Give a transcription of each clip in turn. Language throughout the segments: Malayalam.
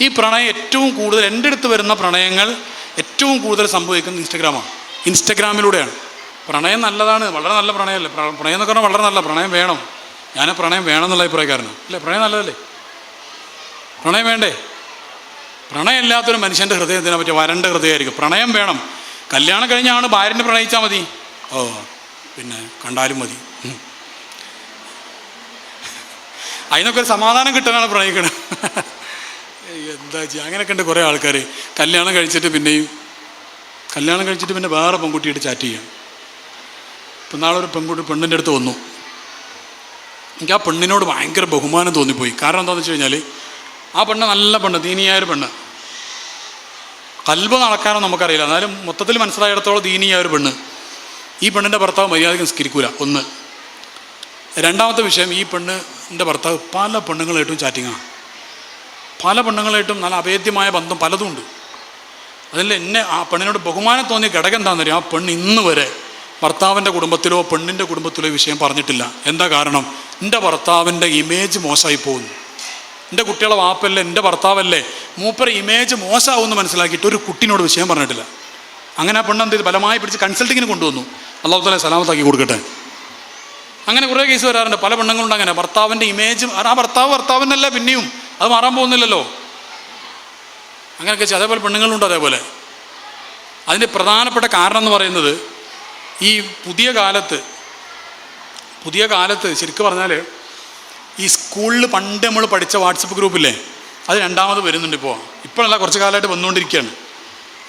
ഈ പ്രണയം ഏറ്റവും കൂടുതൽ എന്റെ അടുത്ത് വരുന്ന പ്രണയങ്ങൾ ഏറ്റവും കൂടുതൽ സംഭവിക്കുന്നത് ഇൻസ്റ്റഗ്രാമാണ്. ഇൻസ്റ്റഗ്രാമിലൂടെയാണ്. പ്രണയം നല്ലതാണ് വളരെ നല്ല പ്രണയമല്ലേ? പ്രണയം എന്നൊക്കെ പറഞ്ഞാൽ വളരെ നല്ല പ്രണയം വേണം. ഞാൻ പ്രണയം വേണം എന്നുള്ള അഭിപ്രായക്കാരനാണ് അല്ലേ? പ്രണയം നല്ലതല്ലേ? പ്രണയം വേണ്ടേ? പ്രണയം ഇല്ലാത്തൊരു മനുഷ്യന്റെ ഹൃദയത്തിനെ പറ്റിയ? വരണ്ട ഹൃദയമായിരിക്കും. പ്രണയം വേണം. കല്യാണം കഴിഞ്ഞാണ് ഭാര്യനെ പ്രണയിച്ചാൽ മതി. ഓ പിന്നെ കണ്ടാലും മതി. അതിനൊക്കെ ഒരു സമാധാനം കിട്ടാനാണ് പ്രണയിക്കണത്. എന്താ ചെയ്യുക അങ്ങനെയൊക്കെ ഉണ്ട് കുറേ ആൾക്കാർ കല്യാണം കഴിച്ചിട്ട് പിന്നെയും കല്യാണം കഴിച്ചിട്ട് പിന്നെ വേറെ പെൺകുട്ടിയായിട്ട് ചാറ്റ് ചെയ്യാം. ഇപ്പം നാളെ ഒരു പെൺകുട്ടി പെണ്ണിന്റെ അടുത്ത് വന്നു. എനിക്ക് ആ പെണ്ണിനോട് ഭയങ്കര ബഹുമാനം തോന്നിപ്പോയി. കാരണം എന്താണെന്ന് വെച്ച് കഴിഞ്ഞാൽ ആ പെണ്ണ് നല്ല പെണ്ണ് ദീനിയായ ഒരു പെണ്ണ്. കൽബ് നടക്കാനോ നമുക്കറിയില്ല. എന്നാലും മൊത്തത്തിൽ മനസ്സിലായിടത്തോളം ദീനിയായ ഒരു പെണ്ണ്. ഈ പെണ്ണിന്റെ ഭർത്താവ് മര്യാദയ്ക്ക് നിസ്കരിക്കൂല. ഒന്ന്. രണ്ടാമത്തെ വിഷയം ഈ പെണ്ണിന്റെ ഭർത്താവ് പല പെണ്ണുങ്ങളായിട്ടും ചാറ്റിങ്ങാണ്. പല പെണ്ണുങ്ങളായിട്ടും നല്ല അഭേദ്യമായ ബന്ധം പലതും ഉണ്ട്. അതിൽ എന്നെ ആ പെണ്ണിനോട് ബഹുമാനം തോന്നിയ ഘടകം എന്താണെന്ന് അറിയാം ആ പെണ്ണ് ഇന്ന് വരെ ഭർത്താവിന്റെ കുടുംബത്തിലോ പെണ്ണിന്റെ കുടുംബത്തിലോ വിഷയം പറഞ്ഞിട്ടില്ല. എന്താ കാരണം? എന്റെ ഭർത്താവിന്റെ ഇമേജ് മോശമായി പോകുന്നു. എന്റെ കുട്ടികളെ വാപ്പല്ലേ എന്റെ ഭർത്താവല്ലേ മൂപ്പര ഇമേജ് മോശമാവുമെന്ന് മനസ്സിലാക്കിയിട്ട് ഒരു കുട്ടിനോട് വിഷയം പറഞ്ഞിട്ടില്ല. അങ്ങനെ ആ പെണ്ണ് എന്ത് ബലമായി പിടിച്ച് കൺസൾട്ടിങ്ങിന് കൊണ്ടുവന്നു. അള്ളാഹു തല സലാമത്താക്കി കൊടുക്കട്ടെ. അങ്ങനെ കുറേ കേസ് വരാറുണ്ട്. പല പെണ്ണുങ്ങളുണ്ട് അങ്ങനെ. ഭർത്താവിന്റെ ഇമേജും ആ ഭർത്താവ് ഭർത്താവിനല്ല പിന്നെയും. അത് മാറാൻ പോകുന്നില്ലല്ലോ. അങ്ങനെയൊക്കെ. അതേപോലെ പെണ്ണുങ്ങളുണ്ട് അതേപോലെ. അതിന്റെ പ്രധാനപ്പെട്ട കാരണം എന്ന് പറയുന്നത് ഈ പുതിയ കാലത്ത് പുതിയ കാലത്ത് ശരിക്കും പറഞ്ഞാൽ ഈ സ്കൂളിൽ പണ്ട് നമ്മൾ പഠിച്ച വാട്സപ്പ് ഗ്രൂപ്പില്ലേ അത് രണ്ടാമത് വരുന്നുണ്ട് ഇപ്പോൾ. ഇപ്പോഴല്ല കുറച്ച് കാലമായിട്ട് വന്നുകൊണ്ടിരിക്കുകയാണ്.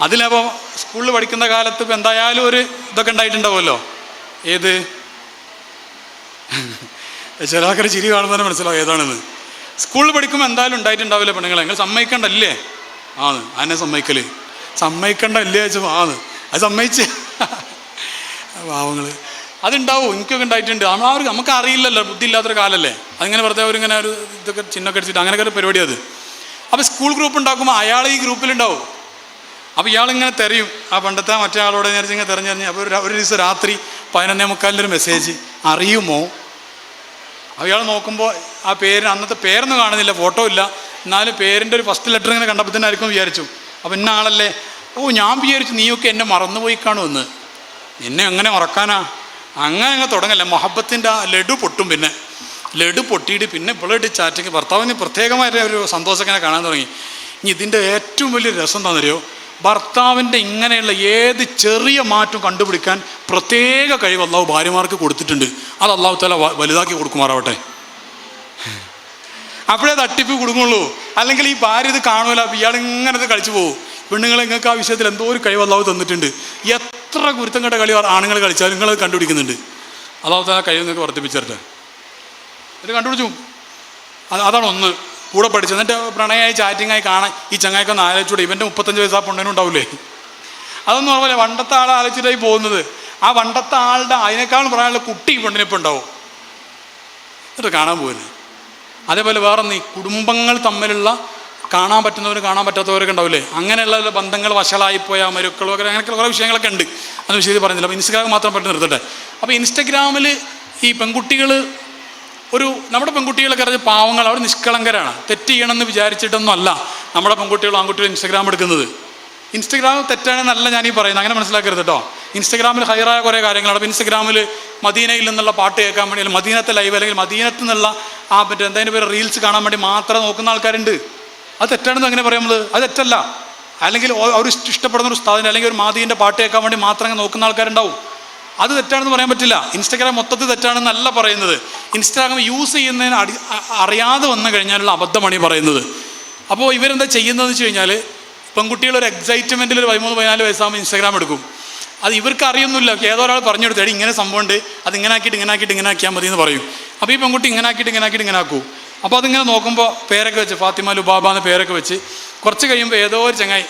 അതിലപ്പോൾ സ്കൂളിൽ പഠിക്കുന്ന കാലത്ത് ഇപ്പം എന്തായാലും ഒരു ഇതൊക്കെ ഉണ്ടായിട്ടുണ്ടാവുമല്ലോ. ഏത്? ചില ആൾക്കാർ ചിരി കാണുമ്പോൾ മനസ്സിലാവും ഏതാണെന്ന്. സ്കൂളിൽ പഠിക്കുമ്പോൾ എന്തായാലും ഉണ്ടായിട്ടുണ്ടാവില്ല പെണ്ണുങ്ങളെ? നിങ്ങൾ സമ്മതിക്കണ്ടല്ലേ? ആണ് ആനെ സമ്മതിക്കൽ. സമ്മതിക്കണ്ടല്ലേ വെച്ചു ആണ്. അത് സമ്മതിച്ച്. പാവങ്ങൾ അതുണ്ടാവും എനിക്കൊക്കെ ഉണ്ടായിട്ടുണ്ട്. നമ്മൾ നമുക്ക് അറിയില്ലല്ലോ ബുദ്ധി ഇല്ലാത്തൊരു കാലല്ലേ. അതിങ്ങനെ വെറുതെ ഇങ്ങനെ ഒരു ഇതൊക്കെ ചിഹ്നമൊക്കെ അടിച്ചിട്ട് അങ്ങനെയൊക്കെ ഒരു പരിപാടി അത്. അപ്പോൾ സ്കൂൾ ഗ്രൂപ്പ് ഉണ്ടാക്കുമ്പോൾ അയാൾ ഈ ഗ്രൂപ്പിലുണ്ടാവും അപ്പോൾ ഇയാളിങ്ങനെ തെരയും. ആ പണ്ടത്തെ ആ മറ്റേ ആളോട് ഞാൻ ഇങ്ങനെ തെരഞ്ഞെറിഞ്ഞ് അപ്പോൾ ഒരു ഒരു ദിവസം രാത്രി പതിനൊന്നേ മുക്കാലിന്റെ ഒരു മെസ്സേജ് അറിയുമോ? ഇയാൾ നോക്കുമ്പോൾ ആ പേരിന് അന്നത്തെ പേരൊന്നും കാണുന്നില്ല ഫോട്ടോ ഇല്ല. എന്നാലും പേരിന്റെ ഒരു ഫസ്റ്റ് ലെറ്റർ ഇങ്ങനെ കണ്ടപ്പോൾ തന്നെ ആയിരിക്കും വിചാരിച്ചു. അപ്പോൾ ഇന്ന ആളല്ലേ? ഓ ഞാൻ വിചാരിച്ചു നീയൊക്കെ എന്നെ മറന്നുപോയി കാണുമെന്ന്. എന്നെ അങ്ങനെ മറക്കാനാ? അങ്ങനെ അങ്ങ് തുടങ്ങല്ല? മൊഹബത്തിന്റെ ആ ലഡു പൊട്ടും പിന്നെ. ലഡു പൊട്ടിയിട്ട് പിന്നെ ഇപ്പോഴായിട്ട് ചാറ്റിങ് ഭർത്താവിന് പ്രത്യേകമായിട്ട് ഒരു സന്തോഷം ഇങ്ങനെ കാണാൻ തുടങ്ങി. ഇനി ഇതിന്റെ ഏറ്റവും വലിയ രസം എന്താണെന്നറിയോ? ഭർത്താവിന്റെ ഇങ്ങനെയുള്ള ഏത് ചെറിയ മാറ്റം കണ്ടുപിടിക്കാൻ പ്രത്യേക കഴിവ് അള്ളാഹു ഭാര്യമാർക്ക് കൊടുത്തിട്ടുണ്ട്. അത് അള്ളാഹു തല വലുതാക്കി കൊടുക്കുമാറാവട്ടെ. അപ്പോഴേ തട്ടിപ്പ് കൊടുക്കുള്ളൂ അല്ലെങ്കിൽ ഈ ഭാര്യ ഇത് കാണൂല ഇയാൾ ഇങ്ങനെ കളിച്ചു പോകും പെണ്ണുങ്ങളെ നിങ്ങൾക്ക് ആ വിഷയത്തിൽ എന്തോ ഒരു കഴിവ് അള്ളാഹു തന്നിട്ടുണ്ട്. എത്ര ഗുരുത്തം കണ്ട കളി ആണുങ്ങൾ കളിച്ചാൽ നിങ്ങളത് കണ്ടുപിടിക്കുന്നുണ്ട്. അള്ളാഹു തല കഴിവ് നിങ്ങൾക്ക് വർദ്ധിപ്പിച്ചിട്ട് ഇത് കണ്ടുപിടിച്ചു. അതാണ് ഒന്ന്. കൂടെ പഠിച്ചു. എന്നിട്ട് പ്രണയമായി ചാറ്റിങ്ങായി കാണാൻ ഈ ചങ്ങായിക്കൊന്ന് ആലോചിച്ചൂടെ. ഇവന്റെ മുപ്പത്തഞ്ച് വയസ്സാ പൊണ്ണനും ഉണ്ടാവില്ലേ അതൊന്നും ഓർമ്മയില്ല. പണ്ടത്തെ ആളെ ആലോചിച്ചിട്ടായി പോകുന്നത്. ആ പണ്ടത്തെ ആളുടെ അതിനേക്കാളും പറയാനുള്ള കുട്ടി ഈ പെണ്ണിനിപ്പോൾ ഉണ്ടാവും. എന്നിട്ട് കാണാൻ പോകുന്നത് അതേപോലെ വേറെ നീ കുടുംബങ്ങൾ തമ്മിലുള്ള കാണാൻ പറ്റുന്നവർ കാണാൻ പറ്റാത്തവരൊക്കെ ഉണ്ടാവില്ലേ അങ്ങനെയുള്ള ബന്ധങ്ങൾ വഷളായിപ്പോയ പോയ മരുക്കളും ഒക്കെ അങ്ങനെയൊക്കെ കുറേ വിഷയങ്ങളൊക്കെ ഉണ്ട്. അത് വിഷയത്തിൽ പറഞ്ഞില്ല. അപ്പോൾ ഇൻസ്റ്റാഗ്രാം മാത്രം പെട്ടെന്ന് നിർത്തട്ടെ. അപ്പോൾ ഇൻസ്റ്റഗ്രാമിൽ ഈ പെൺകുട്ടികൾ ഒരു നമ്മുടെ പെൺകുട്ടികളൊക്കെ അറിഞ്ഞ പാവങ്ങൾ അവർ നിഷ്കളങ്കരാണ്. തെറ്റ് ചെയ്യണമെന്ന് വിചാരിച്ചിട്ടൊന്നും അല്ല നമ്മുടെ പെൺകുട്ടികളും ആൺകുട്ടികളും ഇൻസ്റ്റഗ്രാം എടുക്കുന്നത്. ഇൻസ്റ്റഗ്രാം തെറ്റാണെന്നല്ല ഞാനീ പറയുന്നത്. അങ്ങനെ മനസ്സിലാക്കരുത് കേട്ടോ ഇൻസ്റ്റഗ്രാമിൽ ഹയറായ കുറേ കാര്യങ്ങളാണ് അപ്പോൾ ഇൻസ്റ്റഗ്രാമിൽ മദീനയിൽ നിന്നുള്ള പാട്ട് കേൾക്കാൻ വേണ്ടി അല്ലെങ്കിൽ മദീനത്തെ ലൈവ് അല്ലെങ്കിൽ മദീനത്ത് നിന്നുള്ള ആ മറ്റേ എന്തായാലും പേര് റീൽസ് കാണാൻ വേണ്ടി മാത്രം നോക്കുന്ന ആൾക്കാരുണ്ട്. അത് തെറ്റാണെന്ന് അങ്ങനെ പറയുന്നത് അത് തെറ്റല്ല. അല്ലെങ്കിൽ അവർ ഇഷ്ടപ്പെടുന്ന ഒരു സ്ഥാപനം അല്ലെങ്കിൽ ഒരു മാതീന്റെ പാട്ട് കേൾക്കാൻ വേണ്ടി മാത്രം നോക്കുന്ന ആൾക്കാരുണ്ടാവും. അത് തെറ്റാണെന്ന് പറയാൻ പറ്റില്ല. ഇൻസ്റ്റാഗ്രാം മൊത്തത്തിൽ തെറ്റാണെന്നല്ല പറയുന്നത്. ഇൻസ്റ്റാഗ്രാം യൂസ് ചെയ്യുന്നതിന് അടി അറിയാതെ വന്നു കഴിഞ്ഞാലുള്ള അബദ്ധമാണ് ഈ പറയുന്നത്. അപ്പോൾ ഇവരെന്താ ചെയ്യുന്നതെന്ന് വെച്ച് കഴിഞ്ഞാൽ പെൺകുട്ടികൾ ഒരു എക്സൈറ്റ്മെന്റിൽ ഒരു പതിമൂന്ന് പതിനാല് വയസ്സാകുമ്പോൾ ഇൻസ്റ്റാഗ്രാം എടുക്കും. അത് ഇവർക്ക് അറിയൊന്നുമില്ല. ഏതോ ഒരാൾ പറഞ്ഞു കൊടുത്തു എടി ഇങ്ങനെ സംഭവമുണ്ട്. അത് ഇങ്ങനെ ആക്കിയിട്ട് ഇങ്ങനെ ആക്കിയിട്ട് ഇങ്ങനെ ആക്കിയാൽ മതി എന്ന് പറയും. അപ്പോൾ ഈ പെൺകുട്ടി ഇങ്ങനെ ആക്കിയിട്ട് ഇങ്ങനെ ആക്കിയിട്ട് ഇങ്ങനെ ആക്കൂ. അപ്പോൾ അതിങ്ങനെ നോക്കുമ്പോൾ പേരൊക്കെ വെച്ച് ഫാത്തിമ ലുബാബ എന്ന പേരൊക്കെ വെച്ച് കുറച്ച് കഴിയുമ്പോൾ ഏതോ ഒരു ചങ്ങായി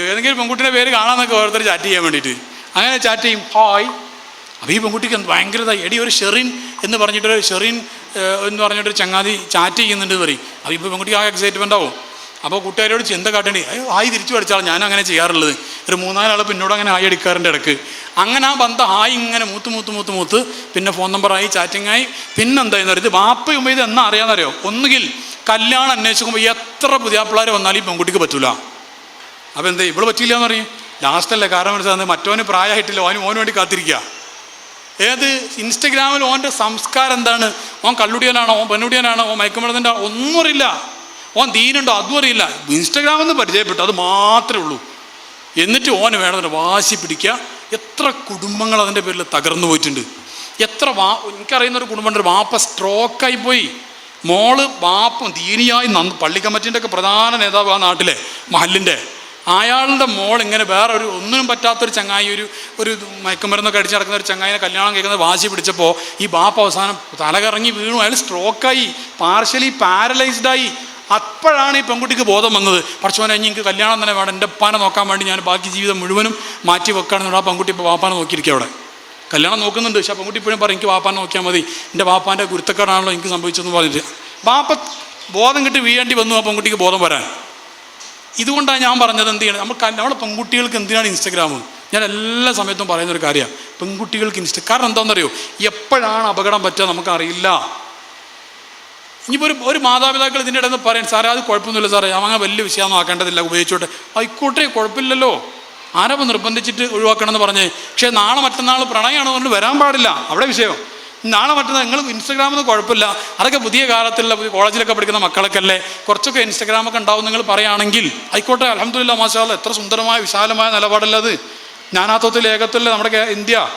ഏതെങ്കിലും പെൺകുട്ടിയുടെ പേര് കാണാമെന്നൊക്കെ ഓരോരുത്തർ ചാറ്റ് ചെയ്യാൻ വേണ്ടിയിട്ട്. അങ്ങനെ ചാറ്റ് ചെയ്യും ഹായ് അപ്പോൾ ഈ പെൺകുട്ടിക്ക് ഭയങ്കര എടി ഒരു ഷെറിൻ എന്ന് പറഞ്ഞിട്ടൊരു ഷെറിൻ എന്ന് പറഞ്ഞിട്ടൊരു ചങ്ങാതി ചാറ്റ് ചെയ്യുന്നുണ്ട് പറയും. അപ്പോൾ ഇപ്പോൾ പെൺകുട്ടിക്ക് ആ എക്സൈറ്റ്മെന്റ് ആവും. അപ്പോൾ കൂട്ടുകാരോട് ചിന്ത കാട്ടേണ്ടി അയ്യോ ആയി തിരിച്ചു പഠിച്ചാൽ ഞാൻ അങ്ങനെ ചെയ്യാറുള്ളത്. ഒരു മൂന്നാലാൾ പിന്നോട് അങ്ങനെ ആയി എടുക്കാറുണ്ട് ഇടയ്ക്ക്. അങ്ങനെ ആ ബന്ധം ആയി ഇങ്ങനെ മൂത്ത് മൂത്ത് മൂത്ത് മൂത്ത് പിന്നെ ഫോൺ നമ്പറായി ചാറ്റിങ്ങായി പിന്നെന്തായെന്ന് പറയുന്നത് വാപ്പയും ഇത് എന്നാ അറിയാമെന്നറിയോ ഒന്നുകിൽ കല്യാണം അന്വേഷിക്കുമ്പോൾ എത്ര പുതിയാപ്പിള്ളേർ വന്നാലും ഈ പെൺകുട്ടിക്ക് പറ്റൂല. അപ്പോൾ എന്താ ഇവൾ പറ്റില്ല എന്ന് പറയും ലാസ്റ്റല്ലേ കാരണം മനസ്സിലാകുന്നത് മറ്റോന് പ്രായമായിട്ടില്ല ഓന് ഓന് വേണ്ടി കാത്തിരിക്കുക ഏത് ഇൻസ്റ്റഗ്രാമിൽ ഓന്റെ സംസ്കാരം എന്താണ്? ഓൻ കള്ളുടിയനാണോ? ഓൻ പെണ്ണുടിയനാണോ ഓൻ മയക്കുമരുന്നിന്റെ ഒന്നും അറിയില്ല. ഓൻ ദീനുണ്ടോ? അതും അറിയില്ല. ഇൻസ്റ്റഗ്രാമിൽ നിന്ന് പരിചയപ്പെട്ടു. അത് മാത്രമേ ഉള്ളൂ. എന്നിട്ട് ഓന് വേണമെന്ന് വാശി പിടിക്കുക. എത്ര കുടുംബങ്ങൾ അതിന്റെ പേരിൽ തകർന്നു പോയിട്ടുണ്ട്. എത്ര വാ എനിക്കറിയുന്ന ഒരു കുടുംബമുണ്ട് വാപ്പ സ്ട്രോക്കായി പോയി. മോൾ വാപ്പ ദീനിയായി നന്ന് പള്ളി കമ്മിറ്റീന്റെ ഒക്കെ പ്രധാന നേതാവ് ആ നാട്ടിലെ മഹലിന്റെ. അയാളുടെ മോൾ ഇങ്ങനെ വേറെ ഒരു ഒന്നിനും പറ്റാത്തൊരു ചങ്ങായി ഒരു ഒരു മയക്കുമരുന്നൊക്കെ അടിച്ച് നടക്കുന്ന ഒരു ചങ്ങായിനെ കല്യാണം കേൾക്കുന്നത് വാശി പിടിച്ചപ്പോൾ ഈ ബാപ്പ അവസാനം തലകറങ്ങി വീണു. അയാൾ സ്ട്രോക്കായി പാർഷ്യലി പാരലൈസ്ഡായി അപ്പോഴാണ് ഈ പെൺകുട്ടിക്ക് ബോധം വന്നത്. പക്ഷോനെ എനിക്ക് കല്യാണം തന്നെ വേണം. എന്റെ ഉപ്പാനെ നോക്കാൻ വേണ്ടി ഞാൻ ബാക്കി ജീവിതം മുഴുവനും മാറ്റി വെക്കുകയാണെന്ന് ആ പെൺകുട്ടി ഇപ്പോൾ വാപ്പാനെ നോക്കിയിരിക്കുക അവിടെ. കല്യാണം നോക്കുന്നുണ്ട്. പക്ഷെ പെൺകുട്ടി ഇപ്പോഴും പറയും എനിക്ക് വാപ്പാനെ നോക്കിയാൽ മതി. എന്റെ വാപ്പാന്റെ ഗുരുത്തക്കാരാണല്ലോ എനിക്ക് സംഭവിച്ചതെന്ന് പറഞ്ഞിട്ട്. വാപ്പ ബോധം കിട്ടി വീഴേണ്ടി വന്നു ആ പെൺകുട്ടിക്ക് ബോധം വരാൻ. ഇതുകൊണ്ടാണ് ഞാൻ പറഞ്ഞത് എന്ത് ചെയ്യണം നമ്മൾ നമ്മുടെ പെൺകുട്ടികൾക്ക് എന്തിനാണ് ഇൻസ്റ്റഗ്രാം ഞാൻ എല്ലാ സമയത്തും പറയുന്ന ഒരു കാര്യമാണ്. പെൺകുട്ടികൾക്ക് ഇൻസ്റ്റ കാരണം എന്താണെന്നറിയോ? എപ്പോഴാണ് അപകടം പറ്റുക നമുക്കറിയില്ല ഇനിയിപ്പോൾ ഒരു ഒരു മാതാപിതാക്കൾ ഇതിന്റെ ഇടയിൽ നിന്ന് പറയും സാറേ അത് കുഴപ്പമൊന്നുമില്ല സാറേ. അങ്ങനെ വലിയ വിഷയമൊന്നും ആക്കേണ്ടതില്ല ഉപയോഗിച്ചോട്ടെ. ആയിക്കോട്ടെ കുഴപ്പമില്ലല്ലോ. ആരപ്പം നിർബന്ധിച്ചിട്ട് ഒഴിവാക്കണമെന്ന് പറഞ്ഞേ പക്ഷേ നാളെ മറ്റന്നാൾ പ്രണയമാണ് പറഞ്ഞ് വരാൻ പാടില്ല. അവിടെ വിഷയം. നാളെ മറ്റന്നാൾ നിങ്ങൾ ഇൻസ്റ്റഗ്രാമിൽ നിന്ന് കുഴപ്പമില്ല. അതൊക്കെ പുതിയ കാലത്തുള്ള കോളേജിലൊക്കെ പഠിക്കുന്ന മക്കളൊക്കെ അല്ലേ കുറച്ചൊക്കെ ഇൻസ്റ്റാഗ്രാമൊക്കെ ഉണ്ടാവും നിങ്ങൾ പറയുകയാണെങ്കിൽ ആയിക്കോട്ടെ അലഹമില്ല മാഷാല്ല എത്ര സുന്ദരമായ വിശാലമായ നിലപാടല്ലത് അത്? ജ്ഞാനാത്വത്തിൽ ഏകത്വത്തിൽ നമ്മുടെ ഇന്ത്യ?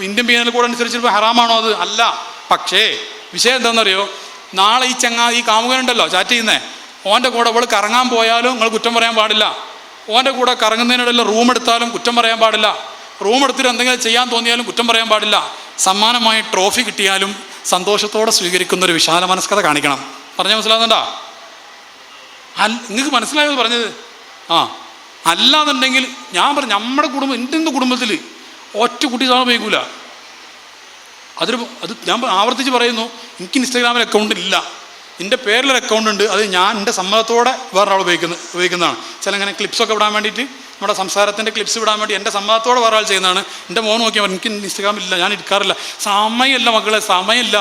ഇന്ത്യൻ പീനൽ കോഡ് അനുസരിച്ച് ഹറാമാണോ അത്? അല്ല. പക്ഷേ വിഷയം എന്താണെന്നറിയോ നാളെ ഈ ചങ്ങാ ഈ കാമുകനുണ്ടല്ലോ ചാറ്റ് ചെയ്യുന്നേ. ഓന്റെ കൂടെ അവൾ കറങ്ങാൻ പോയാലും നിങ്ങൾ കുറ്റം പറയാൻ പാടില്ല. ഓന്റെ കൂടെ കറങ്ങുന്നതിനിടയിൽ റൂം എടുത്താലും കുറ്റം പറയാൻ പാടില്ല. റൂം എടുത്തിട്ട് എന്തെങ്കിലും ചെയ്യാൻ തോന്നിയാലും കുറ്റം പറയാൻ പാടില്ല. സമ്മാനമായി ട്രോഫി കിട്ടിയാലും സന്തോഷത്തോടെ സ്വീകരിക്കുന്ന ഒരു വിശാല മനസ്കത കാണിക്കണം. പറഞ്ഞ മനസ്സിലാകുന്നുണ്ടോ അല്ല നിങ്ങൾക്ക് മനസ്സിലായത് പറഞ്ഞത്? ആ. അല്ലാന്നുണ്ടെങ്കിൽ ഞാൻ പറഞ്ഞു നമ്മുടെ കുടുംബം എന്റെ കുടുംബത്തിൽ ഒറ്റ കുട്ടി സാധനം ഉപയോഗിക്കൂല? അതൊരു അത് ഞാൻ ആവർത്തിച്ച് പറയുന്നു എനിക്ക് ഇൻസ്റ്റാഗ്രാമിൽ അക്കൗണ്ട് ഇല്ല. എന്റെ പേരിലൊരു അക്കൗണ്ട് ഉണ്ട് അത് ഞാൻ എന്റെ സമ്മതത്തോടെ വേറൊരാൾ ഉപയോഗിക്കുന്ന ഉപയോഗിക്കുന്നതാണ്. ചില ഇങ്ങനെ ക്ലിപ്സൊക്കെ വിടാൻ വേണ്ടിയിട്ട് നമ്മുടെ സംസാരത്തിന്റെ ക്ലിപ്സ് വിടാൻ വേണ്ടി എന്റെ സമ്മതത്തോടെ വേറെ ആൾ ചെയ്യുന്നതാണ്. എന്റെ മോൻ നോക്കിയാൽ എനിക്ക് ഇൻസ്റ്റഗ്രാമില്ല ഞാൻ എടുക്കാറില്ല. സമയമില്ല മക്കളെ സമയമില്ല.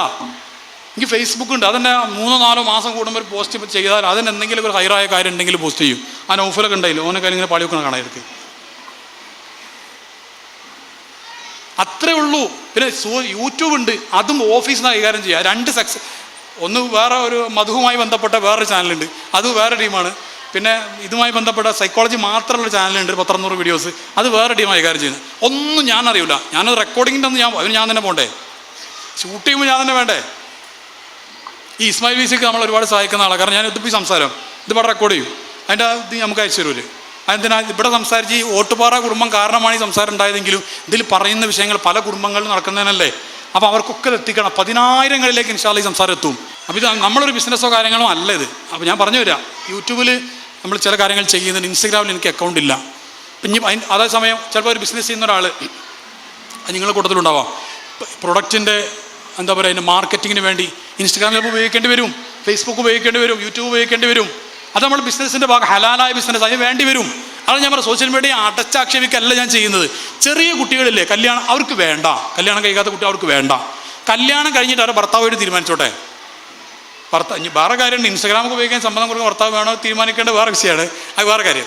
എനിക്ക് ഫേസ്ബുക്ക് ഉണ്ട്. അതെന്നെ മൂന്നോ നാലോ മാസം കൂടുമ്പോൾ പോസ്റ്റ് ചെയ്താൽ അതിന് എന്തെങ്കിലും ഒരു ഹൈറായ കാര്യം ഉണ്ടെങ്കിൽ പോസ്റ്റ് ചെയ്യും. ആ നൗഫലൊക്കെ ഉണ്ടായില്ല ഓനെ കാര്യം ഇങ്ങനെ പാളി വെക്കണം കാണാൻ അത്രേ ഉള്ളൂ. പിന്നെ യൂട്യൂബ് ഉണ്ട്. അതും ഓഫീസിൽ നിന്ന് കൈകാര്യം ചെയ്യുക രണ്ട് സെക്സ് ഒന്ന് വേറെ ഒരു മധുവുമായി ബന്ധപ്പെട്ട വേറൊരു ചാനലുണ്ട് അത് വേറെ ടീമാണ് പിന്നെ ഇതുമായി ബന്ധപ്പെട്ട സൈക്കോളജി മാത്രമുള്ള ചാനലുണ്ട് പത്തറുന്നൂറ് വീഡിയോസ് അത് വേറെ ടീമായി കൈകാര്യം ചെയ്യുന്നത്. ഒന്നും ഞാൻ അറിയില്ല ഞാനത് റെക്കോർഡിങ്ങിന്റെ ഒന്ന് ഞാൻ അതിന് ഞാൻ തന്നെ പോകണ്ടേ ഷൂട്ട് ചെയ്യുമ്പോൾ ഞാൻ തന്നെ വേണ്ടേ? ഈ ഇസ്മായിൽ വീസിക്ക് നമ്മൾ ഒരുപാട് സഹായിക്കുന്ന ആളാണ് കാരണം ഞാൻ ഇതിപ്പോൾ ഈ സംസാരം ഇതിവിടെ റെക്കോർഡ് ചെയ്യും. അതിന്റെ ഇത് നമുക്ക് അയച്ചു തരൂര് അതിനാ ഇവിടെ സംസാരിച്ച് ഈ ഓട്ടുപാറ കുടുംബം കാരണമാണ് ഈ സംസാരം ഉണ്ടായതെങ്കിലും ഇതിൽ പറയുന്ന വിഷയങ്ങൾ പല കുടുംബങ്ങളിൽ നടക്കുന്നതിനല്ലേ? അപ്പോൾ അവർക്കൊക്കെ എത്തിക്കണം. പതിനായിരങ്ങളിലേക്ക് ഇൻഷാല്ല ഈ സംസാരം എത്തും. അപ്പോൾ ഇത് നമ്മളൊരു ബിസിനസ്സോ കാര്യങ്ങളോ അല്ല ഇത്. അപ്പോൾ ഞാൻ പറഞ്ഞു തരാം. യൂട്യൂബിൽ നമ്മൾ ചില കാര്യങ്ങൾ ചെയ്യുന്നുണ്ട് ഇൻസ്റ്റഗ്രാമിൽ എനിക്ക് അക്കൗണ്ട് ഇല്ല. ഇനി അതേ സമയം ചിലപ്പോൾ ഒരു ബിസിനസ് ചെയ്യുന്ന ഒരാൾ നിങ്ങളുടെ കൂട്ടത്തിലുണ്ടാവാം പ്രൊഡക്റ്റിന്റെ എന്താ പറയുക അതിന്റെ മാർക്കറ്റിങ്ങിന് വേണ്ടി ഇൻസ്റ്റഗ്രാമിൽ ചിലപ്പോൾ ഉപയോഗിക്കേണ്ടി വരും. ഫേസ്ബുക്ക് ഉപയോഗിക്കേണ്ടി വരും. യൂട്യൂബ് ഉപയോഗിക്കേണ്ടി വരും. അത് നമ്മൾ ബിസിനസ്സിന്റെ ഭാഗം ഹലാലായ ബിസിനസ് അതിന് വേണ്ടി വരും. അത് ഞാൻ പറയാം സോഷ്യൽ മീഡിയ അടച്ചാക്ഷേപിക്കല്ല ഞാൻ ചെയ്യുന്നത്. ചെറിയ കുട്ടികളില്ലേ കല്യാണം അവർക്ക് വേണ്ട. കല്യാണം കഴിക്കാത്ത കുട്ടി അവർക്ക് വേണ്ട. കല്യാണം കഴിഞ്ഞിട്ട് അവരുടെ ഭർത്താവായിട്ട് തീരുമാനിച്ചോട്ടെ? ഭർത്താവ് വേറെ കാര്യമുണ്ട്. ഇൻസ്റ്റാഗ്രാമൊക്കെ ഉപയോഗിക്കാൻ സമ്മതം കൊടുക്കുന്ന ഭർത്താവ് വേണോ? തീരുമാനിക്കേണ്ട വേറെ വിഷയമാണ്. അത് വേറെ കാര്യം.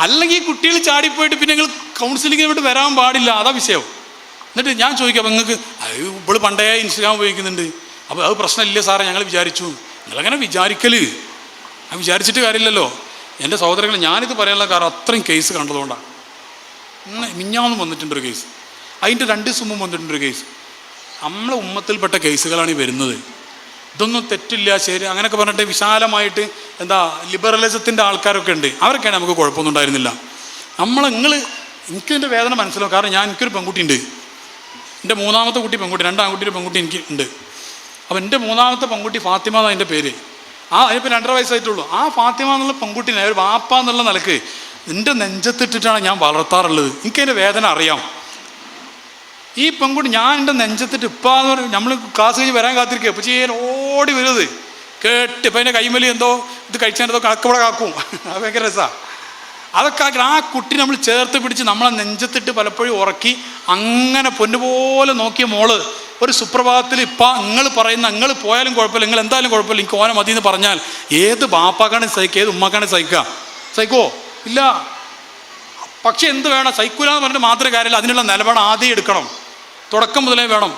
അല്ലെങ്കിൽ കുട്ടികൾ ചാടിപ്പോയിട്ട് പിന്നെ നിങ്ങൾ കൗൺസിലിങ്ങിന് വേണ്ടി വരാൻ പാടില്ല. അതാ വിഷയം. എന്നിട്ട് ഞാൻ ചോദിക്കാം നിങ്ങൾക്ക് ഇപ്പോൾ പണ്ടേ ഇൻസ്റ്റാഗ്രാം ഉപയോഗിക്കുന്നുണ്ട്. അപ്പോൾ അത് പ്രശ്നമില്ല സാറേ ഞങ്ങൾ വിചാരിച്ചു. നിങ്ങളങ്ങനെ വിചാരിക്കൽ. ആ വിചാരിച്ചിട്ട് കാര്യമില്ലല്ലോ. എന്റെ സഹോദരങ്ങൾ ഞാനിത് പറയാനുള്ള കാരണം അത്രയും കേസ് കണ്ടതുകൊണ്ടാണ്. മിഞ്ഞാന്നും വന്നിട്ടുണ്ട് ഒരു കേസ് അതിന്റെ രണ്ട് ദിവസം മുമ്പ് വന്നിട്ടുണ്ടൊരു കേസ് നമ്മളെ ഉമ്മത്തിൽപ്പെട്ട കേസുകളാണ് ഈ വരുന്നത്. ഇതൊന്നും തെറ്റില്ല ശരി അങ്ങനെയൊക്കെ പറഞ്ഞിട്ട് വിശാലമായിട്ട് എന്താ ലിബറലിസത്തിന്റെ ആൾക്കാരൊക്കെ ഉണ്ട്. അവരൊക്കെയാണ് നമുക്ക് കുഴപ്പമൊന്നും ഉണ്ടായിരുന്നില്ല. നമ്മൾ നിങ്ങൾ എനിക്കിതിന്റെ വേദന മനസ്സിലാവും. കാരണം ഞാൻ എനിക്കൊരു പെൺകുട്ടി ഉണ്ട് എന്റെ മൂന്നാമത്തെ കുട്ടി പെൺകുട്ടി രണ്ടാം ആൺകുട്ടിയുടെ പെൺകുട്ടി എനിക്ക് ഉണ്ട്. അപ്പോൾ എന്റെ മൂന്നാമത്തെ പെൺകുട്ടി ഫാത്തിമ എന്നാണ് എന്റെ പേര്. ആ അതിപ്പോൾ രണ്ടര വയസ്സായിട്ടുള്ളൂ. ആ ഫാത്തിമ എന്നുള്ള പെൺകുട്ടിനെ ഒരു വാപ്പ എന്നുള്ള നിലയ്ക്ക് എന്റെ നെഞ്ചത്തിട്ടിട്ടാണ് ഞാൻ വളർത്താറുള്ളത്. എനിക്കതിന്റെ വേദന അറിയാം. ഈ പെൺകുട്ടി ഞാൻ എന്റെ നെഞ്ചത്തിട്ട് ഇപ്പാന്ന് പറഞ്ഞു നമ്മൾ ക്ലാസ് കഴിഞ്ഞ് വരാൻ കാത്തിരിക്കുക അപ്പോൾ ചെയ്യാൻ ഓടി വരുന്നത്. കേട്ട് ഇപ്പം എന്റെ കൈമലി എന്തോ ഇത് കഴിച്ചതിന്റെ കണക്കവിടെ കാക്കും. അത് ഭയങ്കര രസമാണ് അതൊക്കെ ആ കുട്ടി നമ്മൾ ചേർത്ത് പിടിച്ച് നമ്മളെ നെഞ്ചത്തിട്ട് പലപ്പോഴും ഉറക്കി അങ്ങനെ പൊന്നുപോലെ നോക്കിയ മോൾ ഒരു സുപ്രഭാതത്തിൽ ഇപ്പം നിങ്ങൾ പറയുന്ന നിങ്ങൾ പോയാലും കുഴപ്പമില്ല നിങ്ങൾ എന്തായാലും കുഴപ്പമില്ല എനിക്ക് ഓനെ മതി എന്ന് പറഞ്ഞാൽ ഏത് ബാപ്പാക്കാണ് സഹിക്കുക ഏത് ഉമ്മാക്കാണ് സഹിക്കുക. സഹിക്കുവോ? ഇല്ല. പക്ഷെ എന്ത് വേണം? സഹിക്കൂലെന്ന് പറഞ്ഞിട്ട് മാത്രമേ കാര്യമില്ല. അതിനുള്ള നിലപാട് ആദ്യം എടുക്കണം. തുടക്കം മുതലേ വേണം.